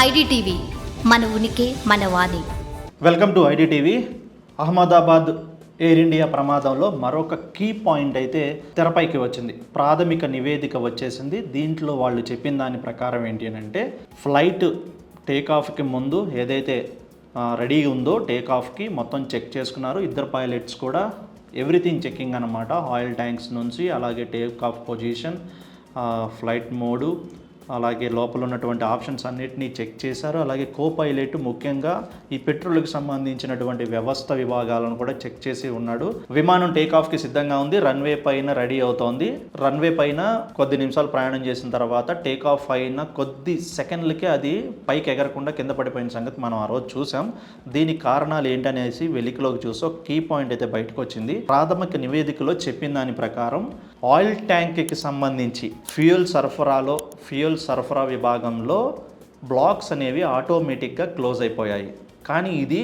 IDTV మన ఉనికి మన వాణి. Welcome to IDTV. Ahmedabad Air India ప్రమాదంలో మరొక కీ పాయింట్ అయితే తెరపైకి వచ్చింది. ప్రాథమిక నివేదిక వచ్చేసింది. దీంట్లో వాళ్ళు చెప్పిన దాని ప్రకారం ఏంటి అని అంటే ఫ్లైట్ టేక్ ఆఫ్కి ముందు ఏదైతే రెడీ ఉందో టేక్ ఆఫ్కి మొత్తం చెక్ చేసుకున్నారు. ఇద్దరు పైలట్స్ కూడా ఎవ్రీథింగ్ చెక్కింగ్ అనమాట ఆయిల్ ట్యాంక్స్ నుంచి అలాగే take off position flight mode అలాగే లోపల ఉన్నటువంటి ఆప్షన్స్ అన్నిటినీ చెక్ చేశారు. అలాగే కో పైలట్ ముఖ్యంగా ఈ పెట్రోల్కి సంబంధించినటువంటి వ్యవస్థ విభాగాలను కూడా చెక్ చేసి ఉన్నాడు. విమానం టేక్ ఆఫ్కి సిద్ధంగా ఉంది. రన్వే పైన రెడీ అవుతోంది. రన్వే పైన కొద్ది నిమిషాలు ప్రయాణం చేసిన తర్వాత టేక్ ఆఫ్ అయిన కొద్ది సెకండ్లకే అది పైకి ఎగరకుండా కింద పడిపోయిన సంగతి మనం ఆ రోజు చూసాం. దీనికి కారణాలు ఏంటనేసి వెలికిలోకి చూసి ఒక కీ పాయింట్ అయితే బయటకు వచ్చింది. ప్రాథమిక నివేదికలో చెప్పిన దాని ప్రకారం ఆయిల్ ట్యాంక్కి సంబంధించి ఫ్యూయల్ సరఫరాలో ఫ్యూయల్ సరఫరా విభాగంలో బ్లాక్స్ అనేవి ఆటోమేటిక్గా క్లోజ్ అయిపోయాయి. కానీ ఇది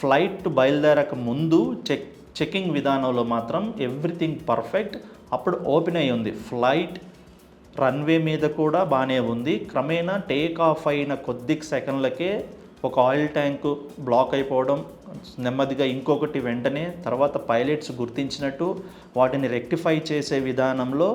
ఫ్లైట్ బయలుదేరక ముందు చెక్ చెకింగ్ విధానంలో మాత్రం ఎవ్రీథింగ్ పర్ఫెక్ట్ అప్పుడు ఓపెన్ అయి ఉంది. ఫ్లైట్ రన్వే మీద కూడా బాగానే ఉంది. క్రమేణా టేక్ ఆఫ్ అయిన కొద్ది సెకండ్లకే ఒక ఆయిల్ ట్యాంకు బ్లాక్ అయిపోవడం నెమ్మదిగా ఇంకొకటి వెంటనే తర్వాత పైలట్స్ గుర్తించినట్టు వాటిని రెక్టిఫై చేసే విధానంలో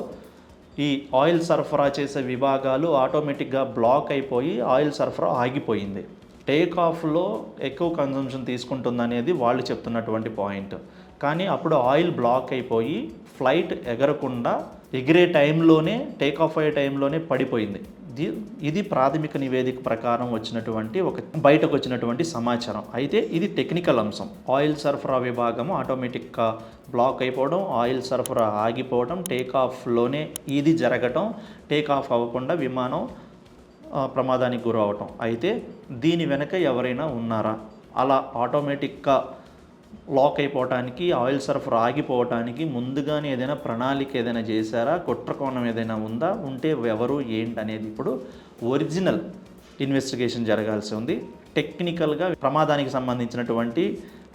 ఈ ఆయిల్ సరఫరా చేసే విభాగాలు ఆటోమేటిక్గా బ్లాక్ అయిపోయి ఆయిల్ సరఫరా ఆగిపోయింది. టేక్ ఆఫ్లో ఎక్కువ కన్జంప్షన్ తీసుకుంటుందనేది వాళ్ళు చెప్తున్నటువంటి పాయింట్ కానీ అప్పుడు ఆయిల్ బ్లాక్ అయిపోయి ఫ్లైట్ ఎగరకుండా ఎగిరే టైంలోనే టేక్ ఆఫ్ అయ్యే టైంలోనే పడిపోయింది. ఇది ఇది ప్రాథమిక నివేదిక ప్రకారం వచ్చినటువంటి ఒక బయటకు వచ్చినటువంటి సమాచారం. అయితే ఇది టెక్నికల్ అంశం. ఆయిల్ సరఫరా విభాగం ఆటోమేటిక్గా బ్లాక్ అయిపోవడం ఆయిల్ సరఫరా ఆగిపోవడం టేక్ ఆఫ్లోనే ఇది జరగటం టేక్ ఆఫ్ అవ్వకుండా విమానం ప్రమాదానికి గురవటం అయితే దీని వెనక ఎవరైనా ఉన్నారా? అలా ఆటోమేటిక్గా లాక్ అయిపోవటానికి ఆయిల్ సరఫరా ఆగిపోవటానికి ముందుగానే ఏదైనా ప్రణాళిక ఏదైనా చేశారా? కుట్రకోణం ఏదైనా ఉందా? ఉంటే ఎవరు ఏంటి అనేది ఇప్పుడు ఒరిజినల్ ఇన్వెస్టిగేషన్ జరగాల్సి ఉంది. టెక్నికల్గా ప్రమాదానికి సంబంధించినటువంటి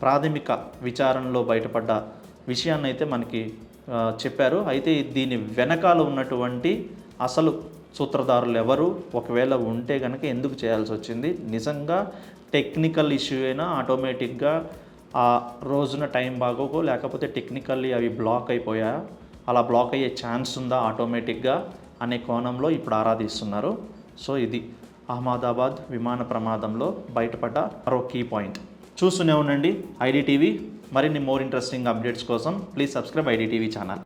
ప్రాథమిక విచారణలో బయటపడ్డ విషయాన్ని అయితే మనకి చెప్పారు. అయితే దీని వెనకాల ఉన్నటువంటి అసలు సూత్రధారులు ఎవరు? ఒకవేళ ఉంటే కనుక ఎందుకు చేయాల్సి వచ్చింది? నిజంగా టెక్నికల్ ఇష్యూ అయినా ఆటోమేటిక్గా ఆ రోజున టైం బాగోకో లేకపోతే టెక్నికల్లీ అవి బ్లాక్ అయిపోయా? అలా బ్లాక్ అయ్యే ఛాన్స్ ఉందా ఆటోమేటిక్గా అనే కోణంలో ఇప్పుడు ఆరాధిస్తున్నారు. సో ఇది అహ్మదాబాద్ విమాన ప్రమాదంలో బయటపడ్డ మరో కీ పాయింట్. చూస్తూనే ఉండండి ఐడిటీవీ మరిన్ని మోర్ ఇంట్రెస్టింగ్ అప్డేట్స్ కోసం ప్లీజ్ సబ్స్క్రైబ్ ఐడిటీవీ ఛానల్.